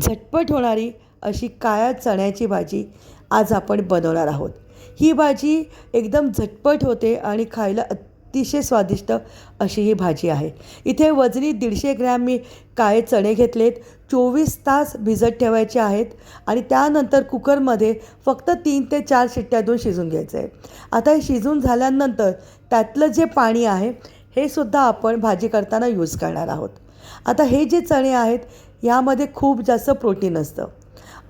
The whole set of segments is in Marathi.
झटपट होणारी अशी काळ्या चण्याची भाजी आज आपण बनवणार आहोत. ही भाजी एकदम झटपट होते आणि खायला अतिशय स्वादिष्ट अशी ही भाजी आहे. इथे वजनी दीडशे ग्रॅम मी काळे चणे घेतलेत. चोवीस तास भिजत ठेवायचे आहेत आणि त्यानंतर कुकरमध्ये फक्त तीन ते चार शिट्ट्या देऊन शिजून घ्यायचं आहे आता हे शिजून झाल्यानंतर त्यातलं जे पाणी आहे हे सुद्धा आपण भाजी करताना यूज करणार आहोत. आता हे जे चणे आहेत यामध्ये खूप जास्त प्रोटीन असतं.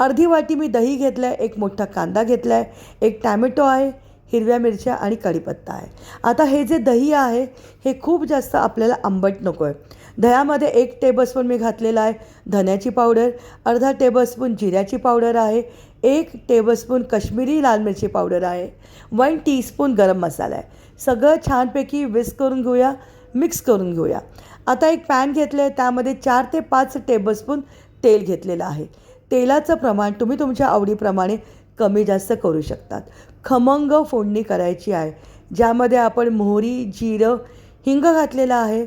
अर्धी वाटी मी दही घेतलं आहे एक मोठा कांदा घेतला आहे एक टॅमॅटो आहे हिरव्या मिरच्या आणि कढीपत्ता आहे. आता हे जे दही आहे हे खूप जास्त आपल्याला आंबट नको आहे दह्यामध्ये एक टेबलस्पून मी घातलेला आहे धन्याची पावडर अर्धा टेबलस्पून जिऱ्याची पावडर आहे एक टेबलस्पून कश्मीरी लाल मिरची पावडर आहे वन टीस्पून गरम मसाला आहे. सगळं छानपैकी विस्क करून घेऊया मिक्स करून घेऊया. आता एक पॅन घेतलं आहे त्यामध्ये चार ते पाच टेबलस्पून तेल घेतलेलं आहे. तेलाचं प्रमाण तुम्ही तुमच्या आवडीप्रमाणे कमी जास्त करू शकतात. खमंग फोडणी करायची आहे ज्यामध्ये आपण मोहरी जिरं हिंग घातलेलं आहे.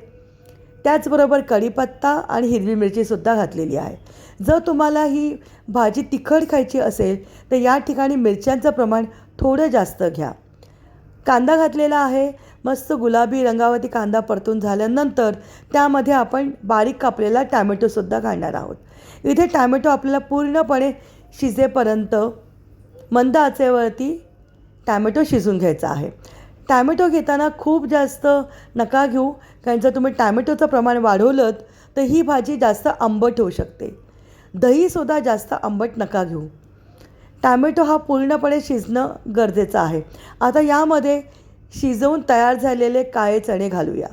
त्याचबरोबर कढीपत्ता आणि हिरवी मिरचीसुद्धा घातलेली आहे. जर तुम्हाला ही भाजी तिखट खायची असेल तर या ठिकाणी मिरच्यांचं प्रमाण थोडं जास्त घ्या. कांदा घातलेला आहे मस्त गुलाबी रंगावरती कांदा परतून झाल्यानंतर त्यामध्ये आपण बारीक कापलेला टॅमॅटोसुद्धा घालणार आहोत. इथे टॅमॅटो आपल्याला पूर्णपणे शिजेपर्यंत मंद आचेवरती टॅमॅटो शिजून घ्यायचा आहे. टॅमॅटो घेताना खूप जास्त नका घेऊ कारण जर तुम्ही टॅमॅटोचं प्रमाण वाढवलं तर ही भाजी जास्त आंबट होऊ शकते. दहीसुद्धा जास्त आंबट नका घेऊ. टॅमॅटो हा पूर्णपणे शिजणं गरजेचं आहे. आता यामध्ये शिजवून तयार झालेले काळे चणे घालूया.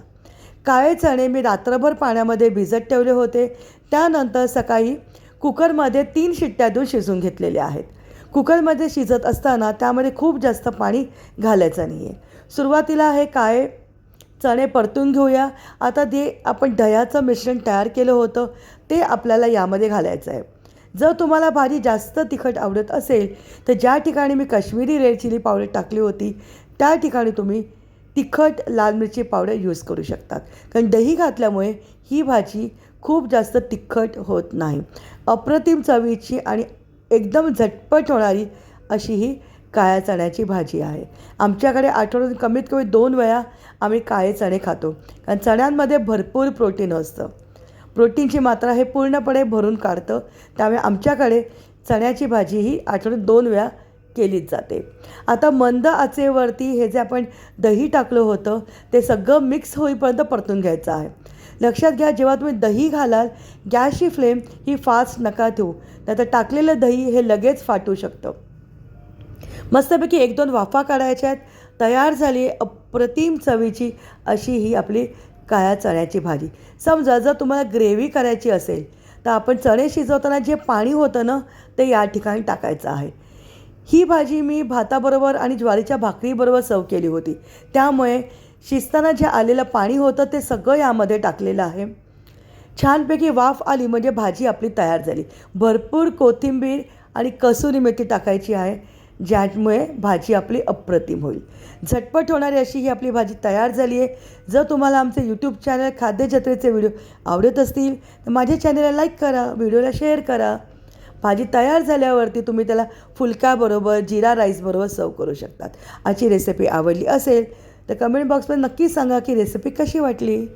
काळे चणे मी रात्रभर पाण्यामध्ये भिजत ठेवले होते. त्यानंतर सकाळी कुकरमध्ये तीन शिट्ट्या देऊन शिजून घेतलेले आहेत. कुकरमध्ये शिजत असताना त्यामध्ये खूप जास्त पाणी घालायचं नाही आहे सुरुवातीला हे काळे चणे परतून घेऊया. आता ते आपण दह्याचं मिश्रण तयार केलं होतं ते आपल्याला यामध्ये घालायचं आहे. जर तुम्हाला भाजी जास्त तिखट आवडत असेल तर ज्या ठिकाणी मी काश्मीरी रेड चिली पावडर टाकली होती त्या ठिकाणी तुम्ही तिखट लाल मिरची पावडर यूज करू शकतात. कारण दही घातल्यामुळे ही भाजी खूप जास्त तिखट होत नाही. अप्रतिम चवीची आणि एकदम झटपट होणारी अशी ही काळ्या चण्याची भाजी आहे. आमच्याकडे आठवड्यातून कमीत कमी दोन वेळा आम्ही काळे चणे खातो. कारण चण्यांमध्ये भरपूर प्रोटीन असतं. प्रोटीनची मात्रा हे पूर्णपणे भरून काढतं. त्यामुळे आमच्याकडे चण्याची भाजी ही आठवड्यात दोन वेळा केलीच जाते. आता मंद आचेवरती हे जे आपण दही टाकलं होतं ते सगळं मिक्स होईपर्यंत परतून घ्यायचं आहे. लक्षात घ्या जेव्हा तुम्ही दही घालाल गॅसची फ्लेम ही फास्ट नका ठेवू नाहीतर टाकलेलं दही हे लगेच फाटू शकतं. मस्तपैकी एक दोन वाफा काढायच्या आहेत. तयार झाली अप्रतिम चवीची अशी ही आपली काळ्या चण्याची भाजी. समजा जर तुम्हाला ग्रेव्ही करायची असेल तर आपण चणे शिजवताना जे पाणी होतं ना ते या ठिकाणी टाकायचं आहे. ही भाजी मी भाताबरोबर आणि ज्वारीच्या भाकरीबरोबर सर्व केली होती. त्यामुळे शिजताना जे आलेलं पाणी होतं ते सगळं यामध्ये टाकलेलं आहे. छानपैकी वाफ आली म्हणजे भाजी आपली तयार झाली. भरपूर कोथिंबीर आणि कसुरी मेथी टाकायची आहे ज्यामुळे भाजी आपली अप्रतिम होईल. झटपट होणारी अशी ही आपली भाजी तयार झाली आहे. जर तुम्हाला आमचे यूट्यूब चॅनल खाद्य जत्रेचे व्हिडिओ आवडत असतील तर माझ्या चॅनलला लाईक करा व्हिडिओला शेअर करा. भाजी तयार झाल्यावरती तुम्ही त्याला फुलक्याबरोबर जिरा राईसबरोबर सर्व करू शकतात. आजची रेसिपी आवडली असेल तर कमेंट बॉक्समध्ये नक्की सांगा की रेसिपी कशी वाटली?